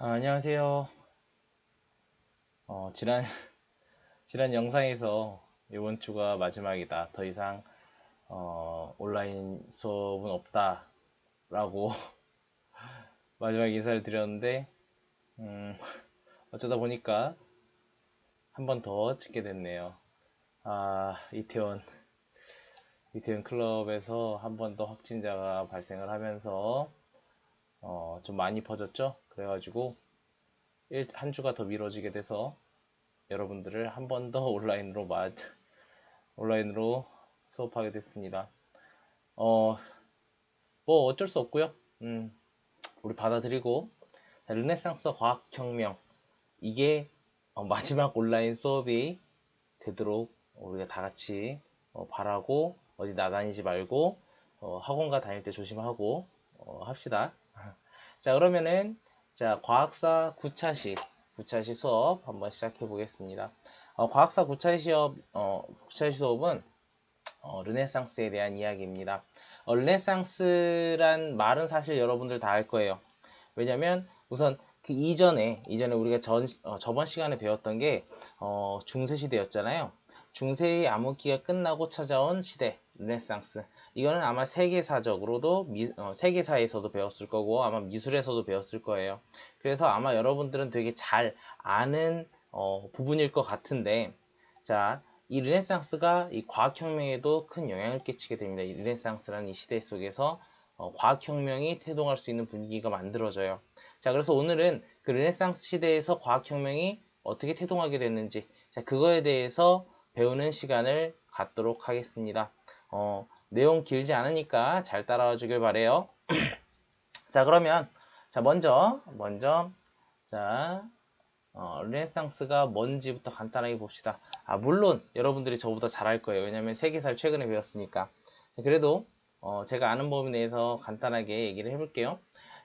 아, 안녕하세요. 어, 지난, 지난 영상에서 이번 주가 마지막이다. 더 이상, 어, 온라인 수업은 없다. 라고 마지막 인사를 드렸는데, 음, 어쩌다 보니까 한 번 더 찍게 됐네요. 아, 이태원, 이태원 클럽에서 한 번 더 확진자가 발생을 하면서, 어, 좀 많이 퍼졌죠? 그래가지고, 일, 한 주가 더 미뤄지게 돼서 여러분들을 한 번 더 온라인으로 마, 온라인으로 수업하게 됐습니다. 어, 뭐 어쩔 수 없고요. 음, 우리 받아들이고 자, 르네상스 과학혁명 이게 어, 마지막 온라인 수업이 되도록 우리가 다 같이 어, 바라고 어디 나다니지 말고 어, 학원가 다닐 때 조심하고 어, 합시다. 자 그러면은 자 과학사 9차시 9차시 수업 한번 시작해 보겠습니다. 어, 과학사 9차시 시업 어, 9차시 수업은 어, 르네상스에 대한 이야기입니다. 어, 르네상스란 말은 사실 여러분들 다 알 거예요. 왜냐면 우선 그 이전에 이전에 우리가 전 어, 저번 시간에 배웠던 게 어, 중세 시대였잖아요. 중세의 암흑기가 끝나고 찾아온 시대 르네상스. 이거는 아마 세계사적으로도 미, 어, 세계사에서도 배웠을 거고 아마 미술에서도 배웠을 거예요. 그래서 아마 여러분들은 되게 잘 아는 어, 부분일 것 같은데 자, 이 르네상스가 이 과학혁명에도 큰 영향을 끼치게 됩니다. 이 르네상스라는 이 시대 속에서 어, 과학혁명이 태동할 수 있는 분위기가 만들어져요. 자, 그래서 오늘은 그 르네상스 시대에서 과학혁명이 어떻게 태동하게 됐는지, 자, 그거에 대해서 배우는 시간을 갖도록 하겠습니다. 어, 내용 길지 않으니까 잘 따라와 주길 바래요. 자, 그러면, 자, 먼저, 먼저, 자, 어, 르네상스가 뭔지부터 간단하게 봅시다. 아, 물론 여러분들이 저보다 잘알 거예요. 왜냐면 세계사를 최근에 배웠으니까. 그래도 어, 제가 아는 범위 내에서 간단하게 얘기를 해볼게요.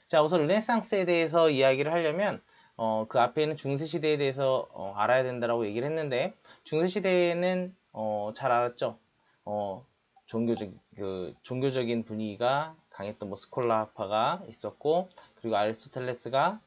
자, 우선 르네상스에 대해서 이야기를 하려면 어, 그 앞에 있는 중세시대에 대해서 어, 알아야 된다라고 얘기를 했는데 중세시대에는 어, 잘 알았죠. 어, 종교적 그 종교적인 분위기가 강했던 뭐 스콜라파가 있었고 그리고 아리스토텔레스가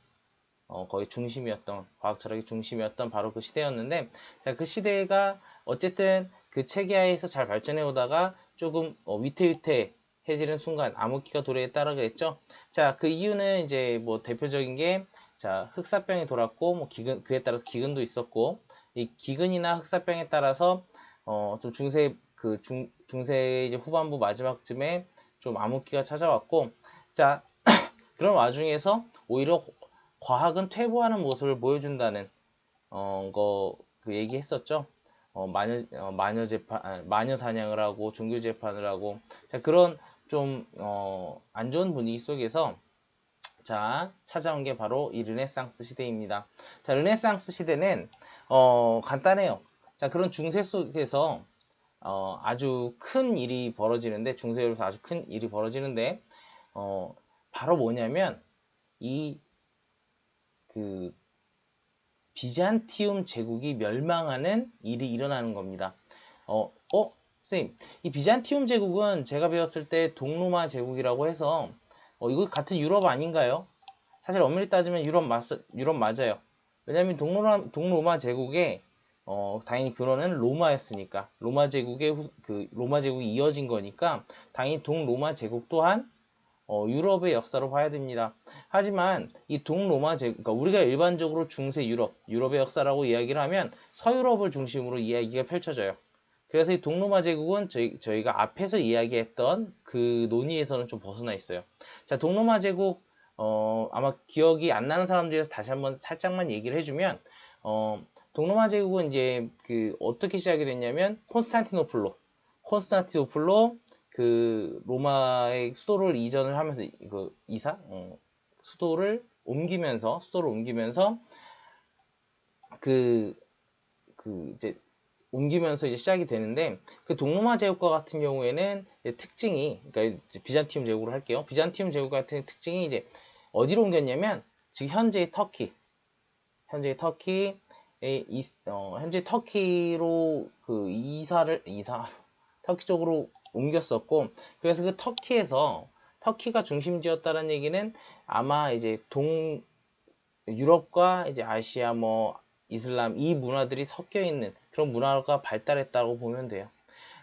어, 거의 중심이었던 과학 철학의 중심이었던 바로 그 시대였는데 자, 그 시대가 어쨌든 그 체계하에서 잘 발전해 오다가 조금 어, 위태위태해지는 순간 암흑기가 도래에 따르겠죠. 자, 그 이유는 이제 뭐 대표적인 게 자, 흑사병이 돌았고 뭐 기근 그에 따라서 기근도 있었고 이 기근이나 흑사병에 따라서 어, 좀 중세 그 중, 중세 이제 후반부 마지막쯤에 좀 암흑기가 찾아왔고 자, 그런 와중에서 오히려 과학은 퇴보하는 모습을 보여준다는 어, 거 그 얘기했었죠. 어, 마녀 어, 마녀 재판 아, 마녀 사냥을 하고 종교 재판을 하고 자, 그런 좀 어, 안 좋은 분위기 속에서 자 찾아온 게 바로 이 르네상스 시대입니다. 자 르네상스 시대는 어, 간단해요. 자 그런 중세 속에서 어, 아주 큰 일이 벌어지는데 중세에서 아주 큰 일이 벌어지는데 어, 바로 뭐냐면 이 그 비잔티움 제국이 멸망하는 일이 일어나는 겁니다. 어, 어, 선생님, 이 비잔티움 제국은 제가 배웠을 때 동로마 제국이라고 해서 어, 이거 같은 유럽 아닌가요? 사실 엄밀히 따지면 유럽 맞, 유럽 맞아요. 왜냐하면 동로마, 동로마 제국의 어, 당연히 근원은 로마였으니까 로마 제국의 후, 그 로마 제국이 이어진 거니까 당연히 동로마 제국 또한 어, 유럽의 역사로 봐야 됩니다. 하지만 이 동로마 제국, 그러니까 우리가 일반적으로 중세 유럽, 유럽의 역사라고 이야기를 하면 서유럽을 중심으로 이야기가 펼쳐져요. 그래서 이 동로마 제국은 저희, 저희가 앞에서 이야기했던 그 논의에서는 좀 벗어나 있어요. 자, 동로마 제국, 어, 아마 기억이 안 나는 사람들에서 다시 한번 살짝만 얘기를 해주면, 어, 동로마 제국은 이제 그 어떻게 시작이 됐냐면 콘스탄티노플로, 콘스탄티노플로 그 로마의 수도를 이전을 하면서 그 이사 어, 수도를 옮기면서 수도를 옮기면서 그, 그 이제 옮기면서 이제 시작이 되는데 그 동로마 제국과 같은 경우에는 특징이 그러니까 비잔티움 제국으로 할게요. 비잔티움 제국 같은 특징이 이제 어디로 옮겼냐면 지금 현재의 터키 현재의 터키 이, 어, 현재 터키로 그 이사를 이사 터키 쪽으로 옮겼었고 그래서 그 터키에서 터키가 중심지였다는 얘기는 아마 이제 동 유럽과 이제 아시아 뭐 이슬람 이 문화들이 섞여 있는 그런 문화가 발달했다고 보면 돼요.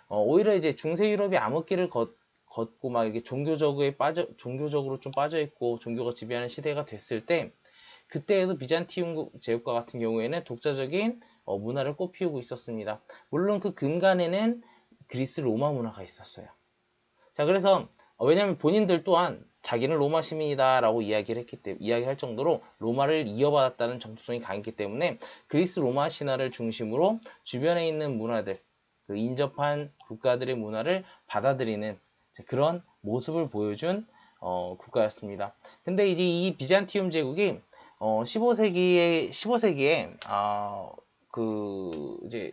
어, 오히려 이제 중세 유럽이 암흑기를 걷, 걷고 막 이렇게 종교적에 빠져 종교적으로 좀 빠져 있고 종교가 지배하는 시대가 됐을 때 그때에도 비잔티움 제국과 같은 경우에는 독자적인 어, 문화를 꽃피우고 있었습니다. 물론 그 근간에는 그리스 로마 문화가 있었어요. 자, 그래서 어, 왜냐하면 본인들 또한 자기는 로마 시민이다라고 이야기를 했기 때문에 이야기할 정도로 로마를 이어받았다는 정통성이 강했기 때문에 그리스 로마 신화를 중심으로 주변에 있는 문화들, 그 인접한 국가들의 문화를 받아들이는 그런 모습을 보여준 어, 국가였습니다. 근데 이제 이 비잔티움 제국이 어, 15세기에 15세기에 아, 그 이제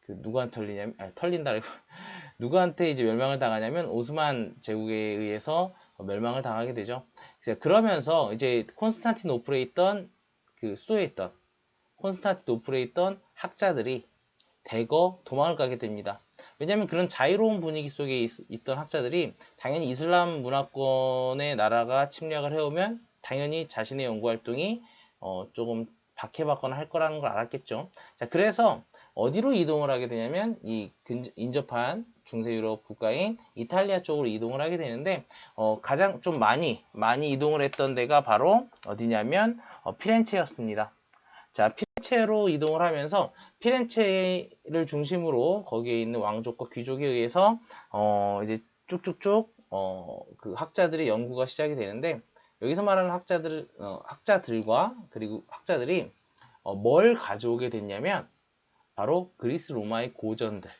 그 누구한테 털리냐면 아니, 털린다라고 누구한테 이제 멸망을 당하냐면 오스만 제국에 의해서 멸망을 당하게 되죠. 그러면서 이제 콘스탄티노플에 있던 그 수도에 있던 콘스탄티노플에 있던 학자들이 대거 도망을 가게 됩니다. 왜냐하면 그런 자유로운 분위기 속에 있, 던 학자들이 당연히 이슬람 문화권의 나라가 침략을 해오면 당연히 자신의 연구 활동이 어, 조금 박해받거나 할 거라는 걸 알았겠죠. 자, 그래서 어디로 이동을 하게 되냐면 이 인접한 중세 유럽 국가인 이탈리아 쪽으로 이동을 하게 되는데 어, 가장 좀 많이 많이 이동을 했던 데가 바로 어디냐면 어, 피렌체였습니다. 자, 피렌체로 이동을 하면서 피렌체를 중심으로 거기에 있는 왕족과 귀족에 의해서 어, 이제 쭉쭉쭉 어, 그 학자들의 연구가 시작이 되는데 여기서 말하는 학자들 어, 학자들과 그리고 학자들이 어, 뭘 가져오게 됐냐면 바로 그리스 로마의 고전들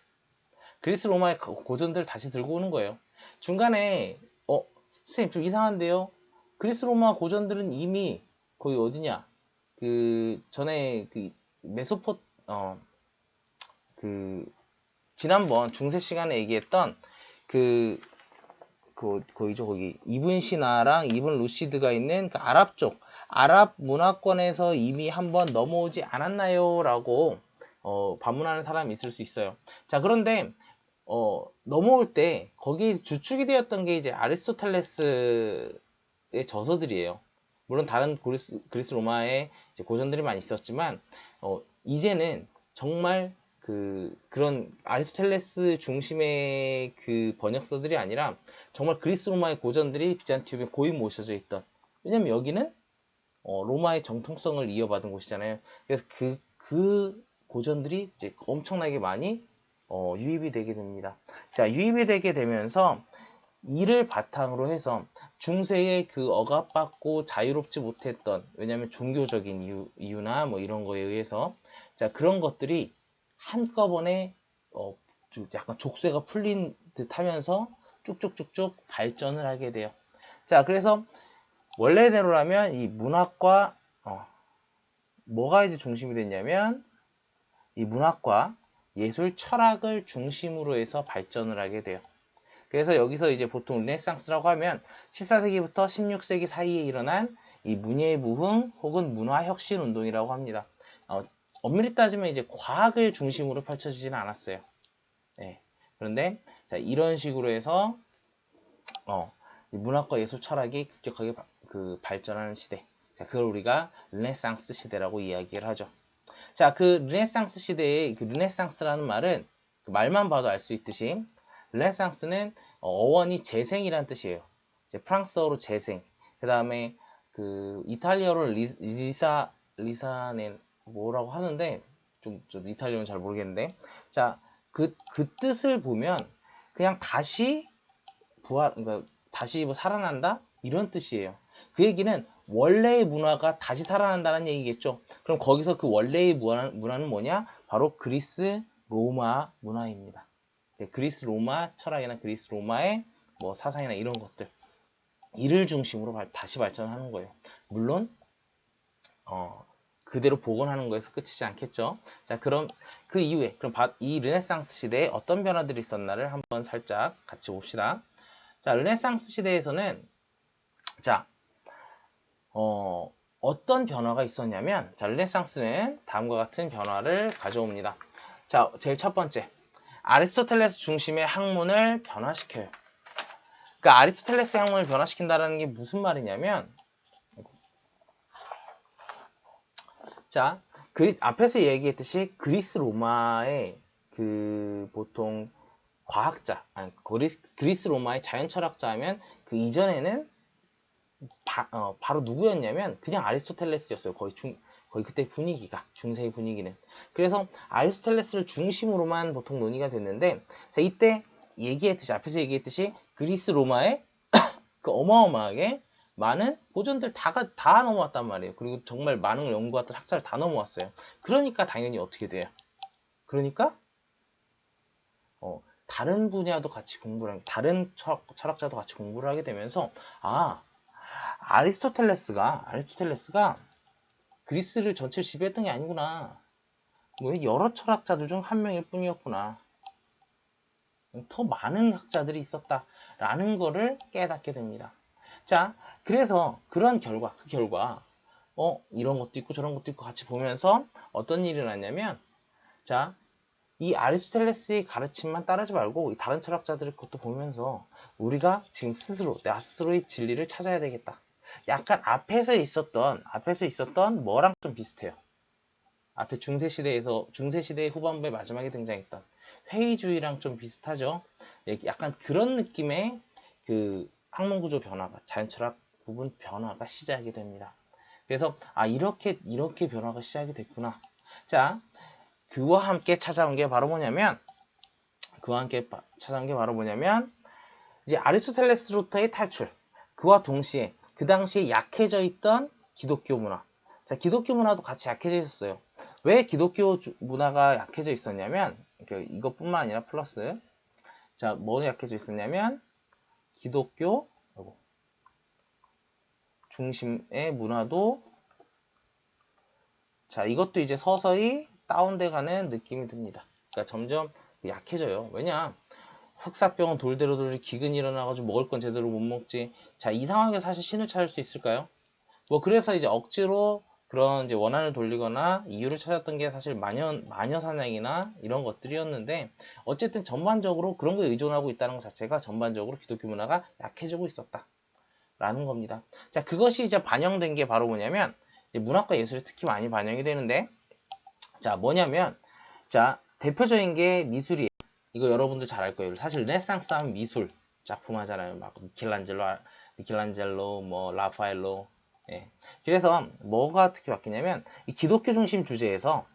그리스 로마의 고전들 다시 들고 오는 거예요. 중간에 어 선생님 좀 이상한데요. 그리스 로마 고전들은 이미 거기 어디냐? 그 전에 그 메소포 어 그 지난번 중세 시간에 얘기했던 그, 그 거기죠 거기 이븐 시나랑 이븐 루시드가 있는 그 아랍 쪽 아랍 문화권에서 이미 한번 넘어오지 않았나요?라고 어, 반문하는 사람이 있을 수 있어요. 자 그런데 어, 넘어올 때 거기 주축이 되었던 게 이제 아리스토텔레스의 저서들이에요. 물론 다른 그리스, 그리스 로마의 고전들이 많이 있었지만 어, 이제는 정말 그 그런 아리스토텔레스 중심의 그 번역서들이 아니라 정말 그리스 로마의 고전들이 비잔티움에 고이 모셔져 있던 왜냐면 여기는 어, 로마의 정통성을 이어받은 곳이잖아요. 그래서 그, 그 고전들이 이제 엄청나게 많이 어, 유입이 되게 됩니다. 자, 유입이 되게 되면서 이를 바탕으로 해서 중세의 그 억압받고 자유롭지 못했던 왜냐하면 종교적인 이유, 이유나 뭐 이런 거에 의해서 자 그런 것들이 한꺼번에 어, 약간 족쇄가 풀린 듯 하면서 쭉쭉쭉쭉 발전을 하게 돼요. 자 그래서 원래대로라면 이 문학과 어, 뭐가 이제 중심이 됐냐면 이 문학과 예술 철학을 중심으로 해서 발전을 하게 돼요. 그래서 여기서 이제 보통 르네상스라고 하면 14세기부터 16세기 사이에 일어난 이 문예부흥 혹은 문화혁신 운동이라고 합니다. 어, 엄밀히 따지면 이제 과학을 중심으로 펼쳐지지는 않았어요. 네. 그런데 자, 이런 식으로 해서 어, 문학과 예술 철학이 급격하게 바, 그 발전하는 시대. 자, 그걸 우리가 르네상스 시대라고 이야기를 하죠. 자, 그 르네상스 시대의 그 르네상스라는 말은 그 말만 봐도 알 수 있듯이 르네상스는 어, 어원이 재생이란 뜻이에요. 이제 프랑스어로 재생. 그 다음에 그 이탈리아로 리, 리사 리사넨 뭐라고 하는데 좀, 좀 이탈리아는 잘 모르겠는데 자 그 그 뜻을 보면 그냥 다시 부활 그러니까 다시 뭐 살아난다 이런 뜻이에요. 그 얘기는 원래의 문화가 다시 살아난다는 얘기겠죠. 그럼 거기서 그 원래의 문화, 문화는 뭐냐? 바로 그리스 로마 문화입니다. 네, 그리스 로마 철학이나 그리스 로마의 뭐 사상이나 이런 것들 이를 중심으로 발, 다시 발전하는 거예요. 물론 어, 그대로 복원하는 거에서 끝이지 않겠죠. 자, 그럼 그 이후에 그럼 이 르네상스 시대에 어떤 변화들이 있었나를 한번 살짝 같이 봅시다. 자, 르네상스 시대에서는 자, 어, 어떤 변화가 있었냐면 자, 르네상스는 다음과 같은 변화를 가져옵니다. 자, 제일 첫 번째. 아리스토텔레스 중심의 학문을 변화시켜요. 그러니까 아리스토텔레스 학문을 변화시킨다는 게 무슨 말이냐면 자, 그리, 앞에서 얘기했듯이 그리스 로마의 그 보통 과학자, 아니, 그리스, 그리스 로마의 자연 철학자 하면 그 이전에는 바, 어, 바로 누구였냐면 그냥 아리스토텔레스였어요. 거의 중, 거의 그때 분위기가, 중세의 분위기는. 그래서 아리스토텔레스를 중심으로만 보통 논의가 됐는데, 자, 이때 얘기했듯이, 앞에서 얘기했듯이 그리스 로마의 그 어마어마하게 많은 보존들 다가 다 넘어왔단 말이에요. 그리고 정말 많은 연구했던 학자를 다 넘어왔어요. 그러니까 당연히 어떻게 돼요? 그러니까 어, 다른 분야도 같이 공부를 하게, 다른 철학, 철학자도 같이 공부를 하게 되면서 아 아리스토텔레스가 아리스토텔레스가 그리스를 전체를 지배했던 게 아니구나. 뭐 여러 철학자들 중 한 명일 뿐이었구나. 더 많은 학자들이 있었다라는 거를 깨닫게 됩니다. 자, 그래서 그런 결과, 그 결과, 어, 이런 것도 있고 저런 것도 있고 같이 보면서 어떤 일이 났냐면, 자, 이 아리스토텔레스의 가르침만 따르지 말고 이 다른 철학자들의 것도 보면서 우리가 지금 스스로, 나 스스로의 진리를 찾아야 되겠다. 약간 앞에서 있었던, 앞에서 있었던 뭐랑 좀 비슷해요. 앞에 중세시대에서, 중세시대 후반부에 마지막에 등장했던 회의주의랑 좀 비슷하죠. 예, 약간 그런 느낌의 그 학문구조 변화가, 자연철학 부분 변화가 시작이 됩니다. 그래서, 아, 이렇게, 이렇게 변화가 시작이 됐구나. 자, 그와 함께 찾아온 게 바로 뭐냐면, 그와 함께 바- 찾아온 게 바로 뭐냐면, 이제 아리스토텔레스로부터의 탈출. 그와 동시에, 그 당시에 약해져 있던 기독교 문화. 자, 기독교 문화도 같이 약해져 있었어요. 왜 기독교 주- 문화가 약해져 있었냐면, 그 이것뿐만 아니라 플러스, 자, 뭐가 약해져 있었냐면, 기독교 중심의 문화도 자 이것도 이제 서서히 다운돼 가는 느낌이 듭니다. 그러니까 점점 약해져요. 왜냐 흑사병은 돌대로 돌리 기근이 일어나가지고 먹을 건 제대로 못 먹지. 자 이 상황에서 사실 신을 찾을 수 있을까요? 뭐 그래서 이제 억지로 그런 이제 원한을 돌리거나 이유를 찾았던 게 사실 마녀 마녀 사냥이나 이런 것들이었는데 어쨌든 전반적으로 그런 거에 의존하고 있다는 것 자체가 전반적으로 기독교 문화가 약해지고 있었다 라는 겁니다. 자 그것이 이제 반영된 게 바로 뭐냐면 문학과 예술이 특히 많이 반영이 되는데 자 뭐냐면 자 대표적인 게 미술이에요. 이거 여러분들 잘알 거예요. 사실 르네상스 하면 미술 작품 하잖아요. 막 미켈란젤로, 미켈란젤로, 뭐 라파엘로. 예. 그래서 뭐가 특히 바뀌냐면 이 기독교 중심 주제에서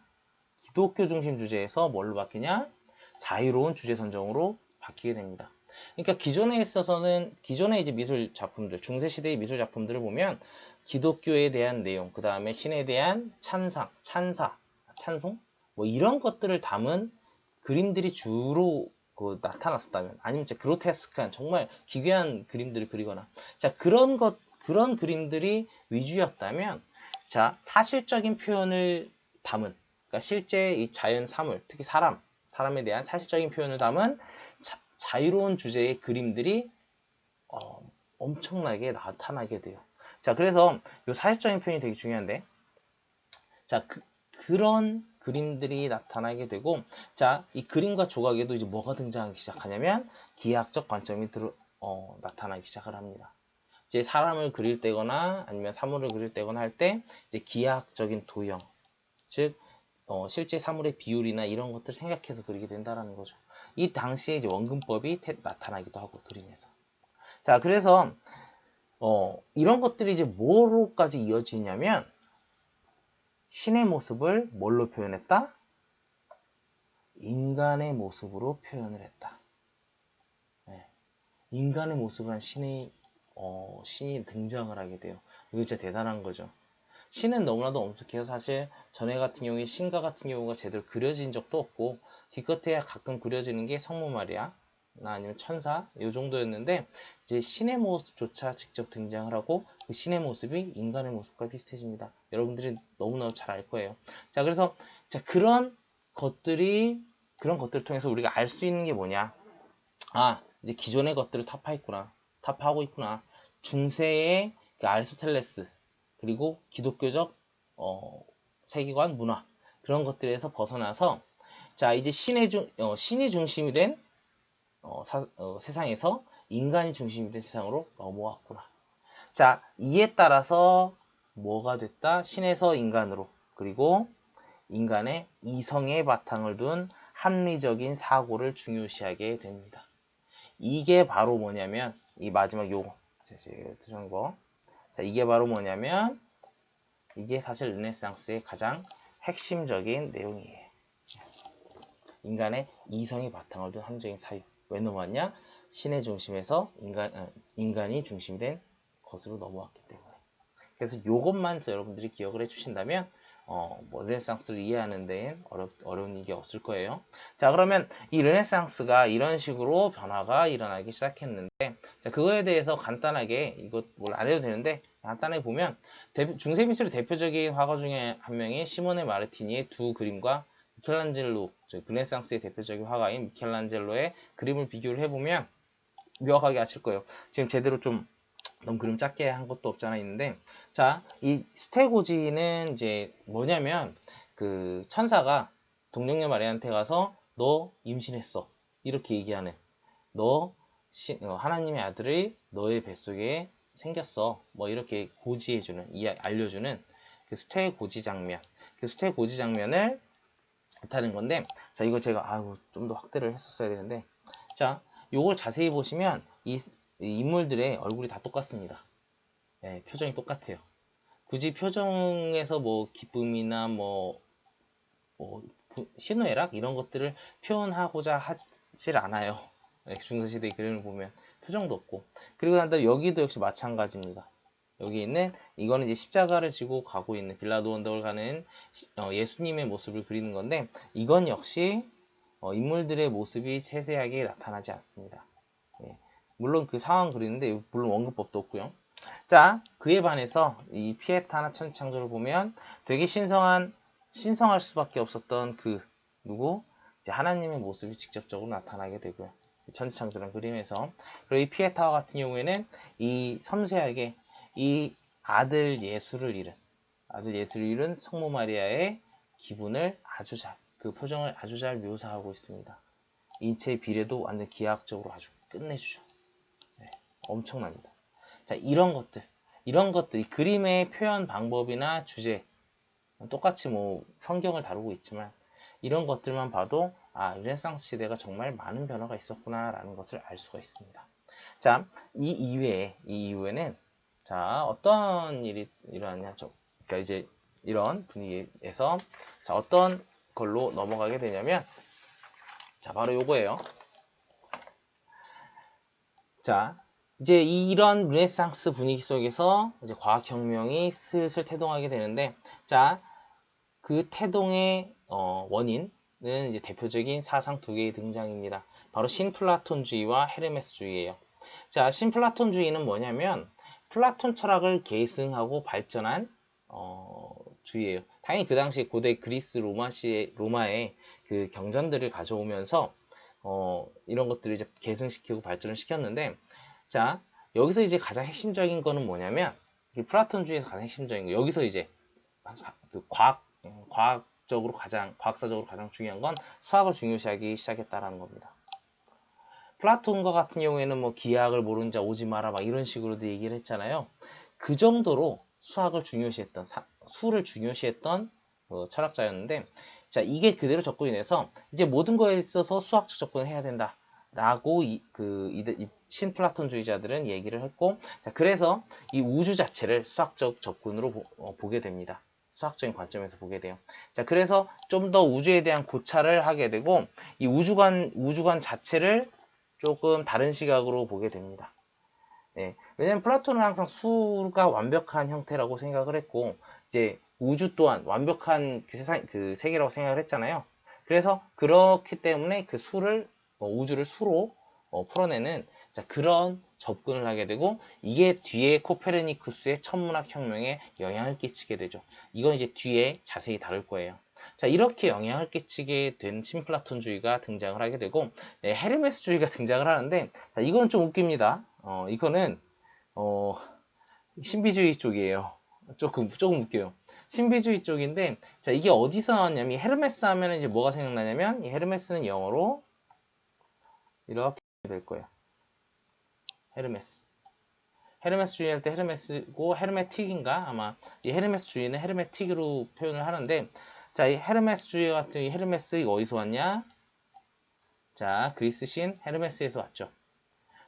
기독교 중심 주제에서 뭘로 바뀌냐? 자유로운 주제 선정으로 바뀌게 됩니다. 그러니까 기존에 있어서는 기존의 이제 미술 작품들, 중세 시대의 미술 작품들을 보면 기독교에 대한 내용, 그 다음에 신에 대한 찬상, 찬사, 찬송, 뭐 이런 것들을 담은 그림들이 주로 그 나타났었다면, 아니면 진짜 그로테스크한 정말 기괴한 그림들을 그리거나, 자 그런 것 그런 그림들이 위주였다면, 자 사실적인 표현을 담은, 그러니까 실제 이 자연 사물, 특히 사람, 사람에 대한 사실적인 표현을 담은 자, 유로운 주제의 그림들이 어, 엄청나게 나타나게 돼요. 자, 그래서 이 사실적인 표현이 되게 중요한데, 자, 그, 그런 그림들이 나타나게 되고, 자, 이 그림과 조각에도 이제 뭐가 등장하기 시작하냐면, 기하학적 관점이 들어, 어, 나타나기 시작을 합니다. 이제 사람을 그릴 때거나 아니면 사물을 그릴 때거나 할 때, 이제 기하학적인 도형, 즉, 어, 실제 사물의 비율이나 이런 것들 생각해서 그리게 된다라는 거죠. 이 당시에 이제 원근법이 태- 나타나기도 하고, 그림에서. 자, 그래서, 어, 이런 것들이 이제 뭐로까지 이어지냐면, 신의 모습을 뭘로 표현했다? 인간의 모습으로 표현을 했다. 네. 인간의 모습을 한 신이, 어, 신이 등장을 하게 돼요. 이거 진짜 대단한 거죠. 신은 너무나도 엄숙해서 사실 전에 같은 경우에 신과 같은 경우가 제대로 그려진 적도 없고 기껏해야 가끔 그려지는 게 성모 마리아 나 아니면 천사 이 정도였는데 이제 신의 모습조차 직접 등장을 하고 그 신의 모습이 인간의 모습과 비슷해집니다. 여러분들이 너무나 잘 알 거예요. 자 그래서 자 그런 것들이 그런 것들을 통해서 우리가 알 수 있는 게 뭐냐? 아 이제 기존의 것들을 타파했구나, 타파하고 있구나. 중세의 그 아리스토텔레스 그리고 기독교적 어, 세계관 문화 그런 것들에서 벗어나서 자 이제 신의 중 어, 신이 중심이 된 어, 사- 어, 세상에서 인간이 중심이 된 세상으로 넘어왔구나. 자 이에 따라서 뭐가 됐다? 신에서 인간으로 그리고 인간의 이성의 바탕을 둔 합리적인 사고를 중요시하게 됩니다. 이게 바로 뭐냐면 이 마지막 요거 쓰는 거. 자, 이게 바로 뭐냐면 이게 사실 르네상스의 가장 핵심적인 내용이에요. 인간의 이성의 바탕을 둔 합리적인 사유. 왜 넘어왔냐? 신의 중심에서 인간, 어, 인간이 중심된 것으로 넘어왔기 때문에. 그래서 요것만 여러분들이 기억을 해주신다면 어, 뭐 르네상스를 이해하는 데엔 어렵, 어려운 일이 없을 거예요. 자, 그러면 이 르네상스가 이런 식으로 변화가 일어나기 시작했는데, 자, 그거에 대해서 간단하게, 이것 뭘 안 해도 되는데, 간단하게 보면, 중세 미술의 대표적인 화가 중에 한 명이 시모네 마르티니의 두 그림과 미켈란젤로, 저 르네상스의 대표적인 화가인 미켈란젤로의 그림을 비교를 해보면, 명확하게 아실 거예요. 지금 제대로 좀 너무 그림 작게 한 것도 없잖아 있는데 자이 수태고지는 이제 뭐냐면 그 천사가 동정녀 마리한테 가서 너 임신했어. 이렇게 얘기하는 너 시- 어, 하나님의 아들이 너의 뱃속에 생겼어. 뭐 이렇게 고지해주는 이 알려주는 그 수태고지 장면. 그 수태고지 장면을 나타낸 건데 자 이거 제가 아유 좀 더 확대를 했었어야 되는데 자 요걸 자세히 보시면 이, 이 인물들의 얼굴이 다 똑같습니다. 네, 표정이 똑같아요. 굳이 표정에서 뭐 기쁨이나 뭐, 뭐 부- 희노애락 이런 것들을 표현하고자 하질 않아요. 네, 중세시대 그림을 보면 표정도 없고 그리고 난 다음에 여기도 역시 마찬가지입니다. 여기 있는 이거는 이제 십자가를 지고 가고 있는 빌라도 언덕을 가는 시- 어, 예수님의 모습을 그리는 건데 이건 역시 어, 인물들의 모습이 세세하게 나타나지 않습니다. 예. 물론 그 상황 그리는데 물론 원근법도 없고요. 자 그에 반해서 이 피에타나 천지창조를 보면 되게 신성한 신성할 수밖에 없었던 그 누구 이제 하나님의 모습이 직접적으로 나타나게 되고요. 천지창조라는 그림에서 그리고 이 피에타와 같은 경우에는 이 섬세하게 이 아들 예수를 잃은 아들 예수를 잃은 성모 마리아의 기분을 아주 잘 그 표정을 아주 잘 묘사하고 있습니다. 인체의 비례도 완전 기하학적으로 아주 끝내주죠. 네, 엄청납니다. 자, 이런 것들, 이런 것들, 이 그림의 표현 방법이나 주제, 똑같이 뭐 성경을 다루고 있지만, 이런 것들만 봐도, 아, 르네상스 시대가 정말 많은 변화가 있었구나라는 것을 알 수가 있습니다. 자, 이 이외에, 이 이후에는, 자, 어떤 일이 일어났냐, 저, 그러니까 이제 이런 분위기에서, 자, 어떤 걸로 넘어가게 되냐면, 자, 바로 요거예요. 자, 이제 이런 르네상스 분위기 속에서 이제 과학혁명이 슬슬 태동하게 되는데, 자, 그 태동의 어, 원인은 이제 대표적인 사상 두 개의 등장입니다. 바로 신플라톤주의와 헤르메스주의예요. 자, 신플라톤주의는 뭐냐면 플라톤 철학을 계승하고 발전한 어, 주의예요. 당연히 그 당시 고대 그리스 로마시의 로마의 그 경전들을 가져오면서 어, 이런 것들을 이제 계승시키고 발전을 시켰는데, 자, 여기서 이제 가장 핵심적인 거는 뭐냐면, 이 플라톤 주의에서 가장 핵심적인 거, 여기서 이제 그 과학, 음, 과학적으로 가장, 과학사적으로 가장 중요한 건 수학을 중요시하기 시작했다라는 겁니다. 플라톤과 같은 경우에는 뭐 기하학을 모르는 자 오지 마라 막 이런 식으로도 얘기를 했잖아요. 그 정도로 수학을 중요시했던, 사- 수를 중요시했던 어, 철학자였는데, 자, 이게 그대로 접근이 돼서 이제 모든 거에 있어서 수학적 접근을 해야 된다. 라고 이, 그, 이, 이 신플라톤주의자들은 얘기를 했고, 자, 그래서 이 우주 자체를 수학적 접근으로 보, 게 됩니다. 수학적인 관점에서 보게 돼요. 자, 그래서 좀 더 우주에 대한 고찰을 하게 되고, 이 우주관, 우주관 자체를 조금 다른 시각으로 보게 됩니다. 예, 왜냐면 플라톤은 항상 수가 완벽한 형태라고 생각을 했고, 이제 우주 또한 완벽한 그 세상, 그 세계라고 생각을 했잖아요. 그래서 그렇기 때문에 그 수를, 어, 우주를 수로 어, 풀어내는 자, 그런 접근을 하게 되고, 이게 뒤에 코페르니쿠스의 천문학 혁명에 영향을 끼치게 되죠. 이건 이제 뒤에 자세히 다룰 거예요. 자, 이렇게 영향을 끼치게 된 신플라톤주의가 등장을 하게 되고, 네, 헤르메스주의가 등장을 하는데, 자, 이건 좀 웃깁니다. 어, 이거는, 어, 신비주의 쪽이에요. 조금, 조금 웃겨요. 신비주의 쪽인데, 자, 이게 어디서 나왔냐면, 이 헤르메스 하면 이제 뭐가 생각나냐면, 이 헤르메스는 영어로 이렇게 될 거예요. 헤르메스. 헤르메스 주의 할때 헤르메스고 헤르메틱인가 아마 이 헤르메스 주의는 헤르메틱으로 표현을 하는데 자, 이 헤르메스 주의 같은 이 헤르메스 이거 어디서 왔냐? 자, 그리스 신 헤르메스에서 왔죠.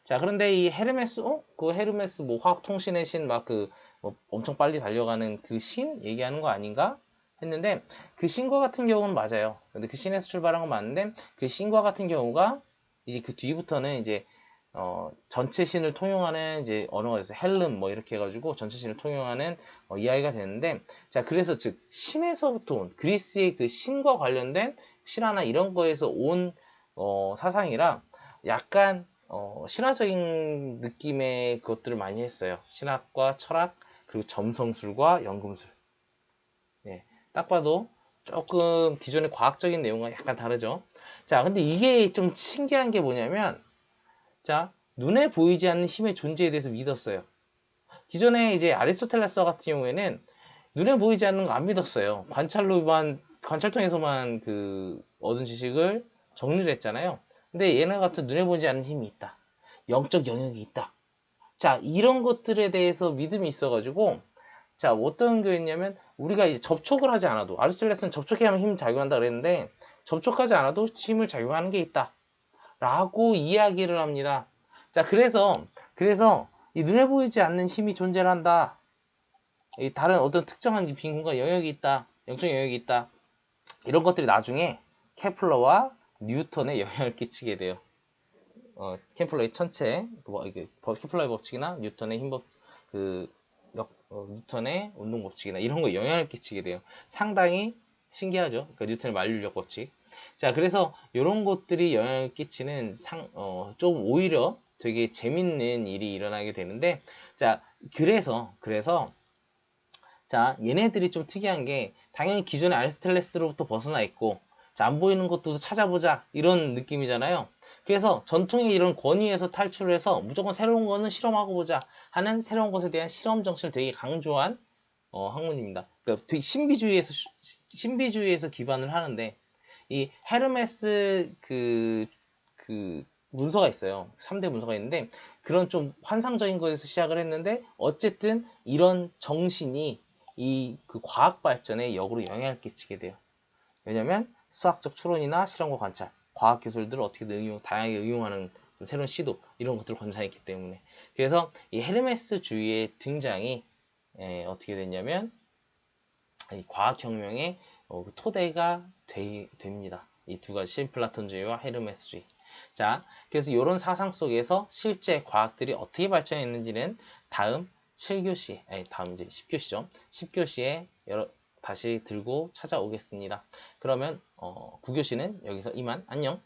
자, 그런데 이 헤르메스, 어? 그 헤르메스 뭐 화학 통신의 신 막 그 뭐 엄청 빨리 달려가는 그 신 얘기하는 거 아닌가? 했는데 그 신과 같은 경우는 맞아요. 근데 그 신에서 출발한 건 맞는데 그 신과 같은 경우가 이제 그 뒤부터는 이제 어, 전체 신을 통용하는 이제 언어가 있어요. 헬름 뭐 이렇게 해가지고 전체 신을 통용하는 어, 이야기가 되는데 자 그래서 즉 신에서부터 온 그리스의 그 신과 관련된 신화나 이런 거에서 온 어, 사상이라 약간 어, 신화적인 느낌의 것들을 많이 했어요. 신학과 철학 그리고 점성술과 연금술. 예, 딱 봐도 조금 기존의 과학적인 내용과 약간 다르죠. 자, 근데 이게 좀 신기한 게 뭐냐면 자, 눈에 보이지 않는 힘의 존재에 대해서 믿었어요. 기존에 이제 아리스토텔레스 같은 경우에는 눈에 보이지 않는 거 안 믿었어요. 관찰로만, 관찰 통해서만 그 얻은 지식을 정리를 했잖아요. 근데 얘네 같은 눈에 보이지 않는 힘이 있다. 영적 영역이 있다. 자, 이런 것들에 대해서 믿음이 있어가지고, 자, 어떤 거였냐면, 우리가 이제 접촉을 하지 않아도, 아리스토텔레스는 접촉해야만 힘 작용한다 그랬는데, 접촉하지 않아도 힘을 작용하는 게 있다. 라고 이야기를 합니다. 자, 그래서, 그래서, 이 눈에 보이지 않는 힘이 존재를 한다. 이 다른 어떤 특정한 이빈 공간 영역이 있다. 영적 영역이 있다. 이런 것들이 나중에 케플러와 뉴턴에 영향을 끼치게 돼요. 어, 케플러의 천체, 뭐, 케플러의 법칙이나 뉴턴의 힘법, 그, 역, 어, 뉴턴의 운동 법칙이나 이런 거에 영향을 끼치게 돼요. 상당히 신기하죠. 그러니까 뉴턴의 만류력 법칙. 자, 그래서 이런 것들이 영향을 끼치는 상, 어, 좀 오히려 되게 재밌는 일이 일어나게 되는데, 자, 그래서, 그래서, 자, 얘네들이 좀 특이한 게, 당연히 기존의 아리스텔레스로부터 벗어나 있고, 자, 안 보이는 것도 찾아보자. 이런 느낌이잖아요. 그래서 전통의 이런 권위에서 탈출을 해서 무조건 새로운 거는 실험하고 보자 하는 새로운 것에 대한 실험 정신을 되게 강조한 어, 학문입니다. 그러니까 되게 신비주의에서 시- 신비주의에서 기반을 하는데 이 헤르메스 그, 그 문서가 있어요. 3대 문서가 있는데 그런 좀 환상적인 거에서 시작을 했는데 어쨌든 이런 정신이 이 그 과학 발전에 역으로 영향을 끼치게 돼요. 왜냐면 수학적 추론이나 실험과 관찰, 과학 기술들을 어떻게든 응용, 다양하게 응용하는 새로운 시도 이런 것들을 관찰했기 때문에 그래서 이 헤르메스 주의의 등장이 에, 어떻게 됐냐면 이 과학혁명의 어, 그 토대가 되, 됩니다. 이 두 가지 신플라톤주의와 헤르메스주의. 자, 그래서 이런 사상 속에서 실제 과학들이 어떻게 발전했는지는 다음 7교시, 아니 다음 이제 10교시죠. 10교시에 여러, 다시 들고 찾아오겠습니다. 그러면 어, 9교시는 여기서 이만 안녕.